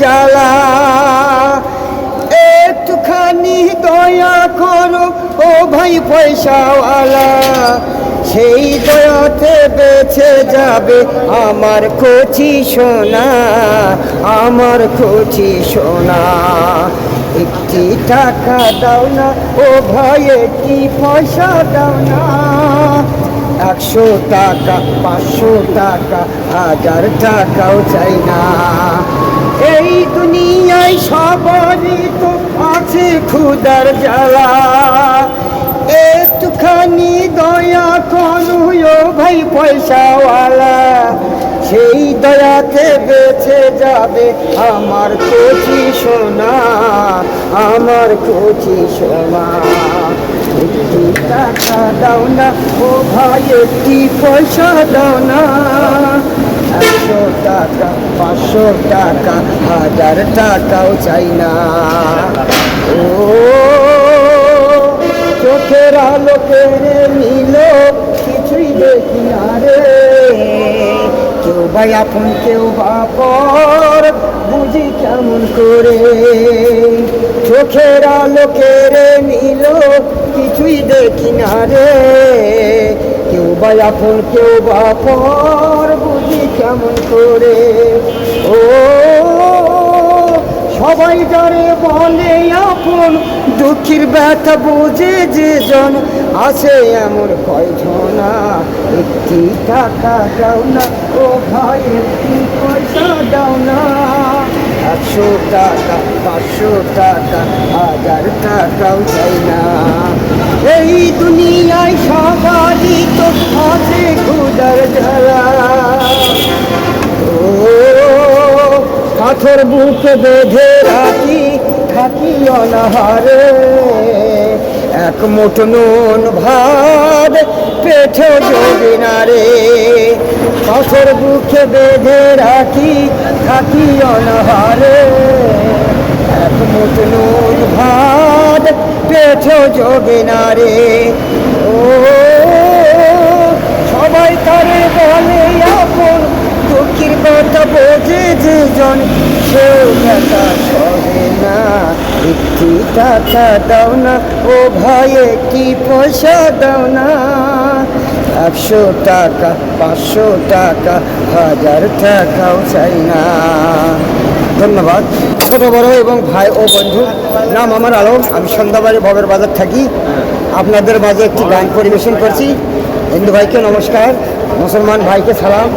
জ্বালা। একটুখানি দয়া করো, ও ভাই পয়সাওয়ালা। সেই দয়াতে বেঁচে যাবে আমার কচি সোনা, আমার কচি সোনা। একটি টাকা দাও না, ও ভাই, একটি পয়সা দাও না। একশো টাকা, পাঁচশো টাকা, হাজার টাকাও চাই না। ক্ষুদার জ্বালা। একটুখানি দয়া করো ভাই পয়সাওয়ালা। সেই দয়াতে বেঁচে যাবে আমার কচি সোনা, আমার কচি সোনা। একটি টাকা দাও না, ও ভাই, একটি পয়সা দাও না। একশো টাকা, পাঁচশো টাকা, হাজার টাকাও চাই না। ও চোখের আলো কেড়ে নিল কিছুই দেখি না রে। কেউ ভাই আপন, কেউ বাপর বুঝি কেমন করে। চোখের আলো কেড়ে নিল কিছুই দেখি না রে। কেউ বা আপন, কেউ বাপর বুঝি কেমন করে। ও সবাই যারে বলে আপন, দুঃখীর ব্যথা বুঝে যে জন আছে এমন কয়জনা? একটি টাকা দাও না, ও ভাই, একটি পয়সা দাও না। একশো টাকা, পাঁচশো টাকা, হাজার টাকাও চাই না। এই দুনিয়ায় সবারই তো পাথর বুকে বেঁধে রাখি, থাকি অনাহারে। এক মুঠ নুন ভাত পেঠে যোগে না রে পাথর বুকে বেঁধে রাখি, থাকি অনাহারে। এক মুঠ নুন ভাত পেঠে যোগে না রে ও বোঝে যে জন সেও সহে না, একটি টাকা দাও না, ও ভাই একটি পয়সা দাও না? একশো টাকা, পাঁচশো টাকা, হাজার টাকাও চাই না। ধন্যবাদ। ছোট, বড় এবং ভাই ও বন্ধু, নাম আমার আলম আমি সন্ধ্যাবাড়ি ভবের বাজার থাকি। আপনাদের মাঝে একটি গান পরিবেশন করছি। হিন্দু ভাইকে নমস্কার, মুসলমান ভাইকে সালাম।